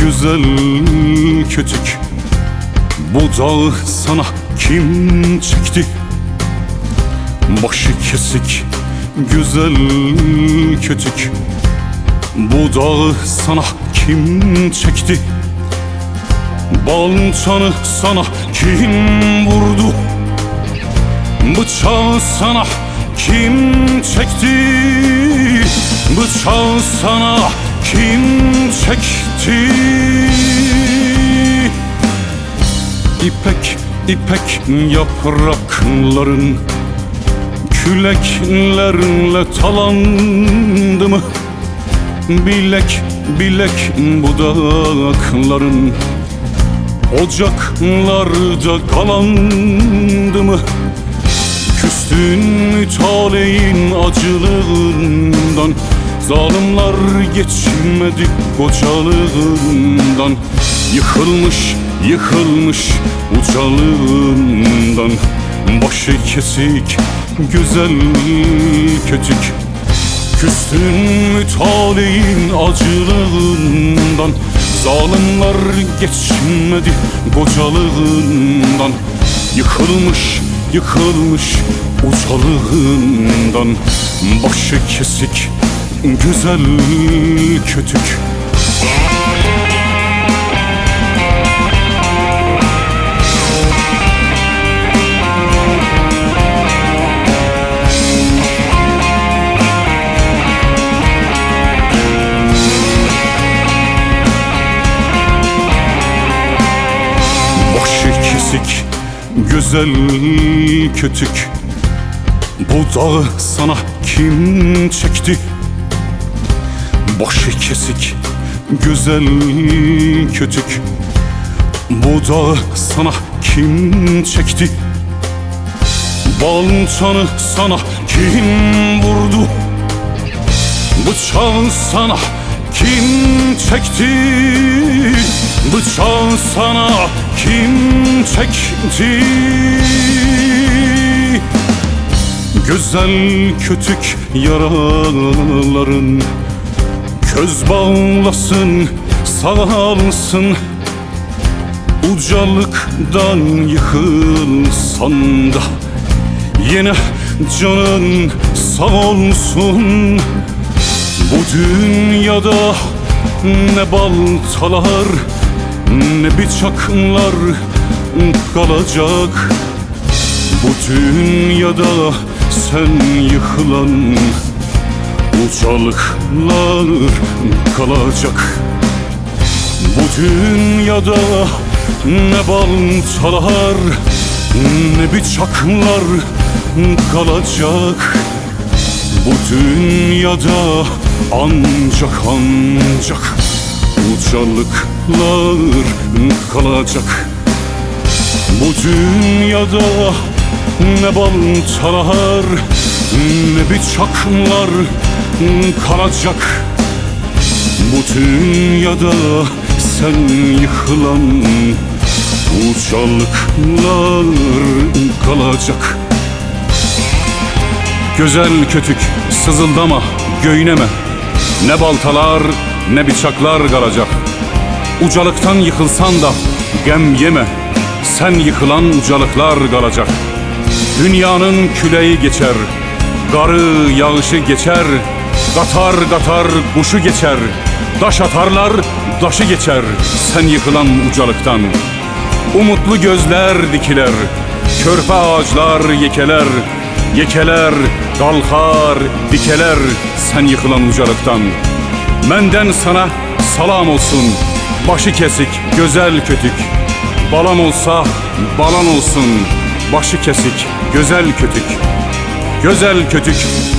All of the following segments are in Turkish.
güzel kötük Bu dağı sana kim çekti? Başı kesik güzel kötük Bu dağı sana kim çekti? Balçanı sana kim vurdu? Bıçağı sana kim çekti? Bıçağı sana kim çekti? İpek ipek yaprakların Küleklerle talandı mı? Bilek bilek budakların Ocaklarda kalandı mı? Küstün taleyin acılığından Zalimler geçmedi kocalığından Yıkılmış, yıkılmış ucalığından Başı kesik, güzel kötük Küstün taleyin acılığından? Zalimler geçmedi kocalığından Yıkılmış, yıkılmış ucalığından Başı kesik, güzel kötük kesik, güzel kötük Bu dağı sana kim çekti? Başı kesik, güzel kötük Bu dağı sana kim çekti? Balçanı sana kim vurdu? Bıçağı sana kim çekti? Bıçağı sana kim çekti? Güzel kötük yaraların Köz bağlasın, sağalsın Ucalıktan yıkılsan da Yine canın sağ olsun. Bu dünyada ne baltalar Ne bıçaklar kalacak. Bu dünyada sen yıkılan Ucalıklar kalacak Bu dünyada ne baltalar ne bıçaklar kalacak. Bu dünyada ancak ancak ucalıklar kalacak Bu dünyada ne baltalar ne bıçaklar kalacak Bu dünyada sen yıkılan uçalıklar kalacak. Güzel kötük sızıldama göyneme. Ne baltalar ne bıçaklar kalacak. Ucalıktan yıkılsan da gem yeme. Sen yıkılan ucalıklar kalacak Dünyanın küleği geçer Garı yağışı geçer Gatar gatar kuşu geçer Daş atarlar daşı geçer. Sen yıkılan ucalıktan Umutlu gözler dikiler Körpe ağaçlar yekeler Yekeler kalkar dikeler. Sen yıkılan ucalıktan Menden sana salam olsun. Başı kesik güzel kötük Balam olsa balan olsun Başı kesik güzel kötük Güzel kötük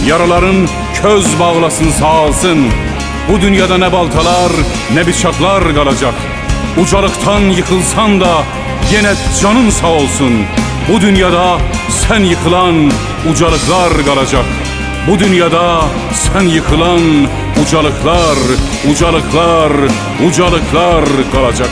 yaraların köz bağlasın sağalsın Bu dünyada ne baltalar ne bıçaklar kalacak. Ucalıktan yıkılsan da yine canın sağ olsun. Bu dünyada sen yıkılan ucalıklar kalacak. Bu dünyada sen yıkılan ucalıklar, ucalıklar, ucalıklar kalacak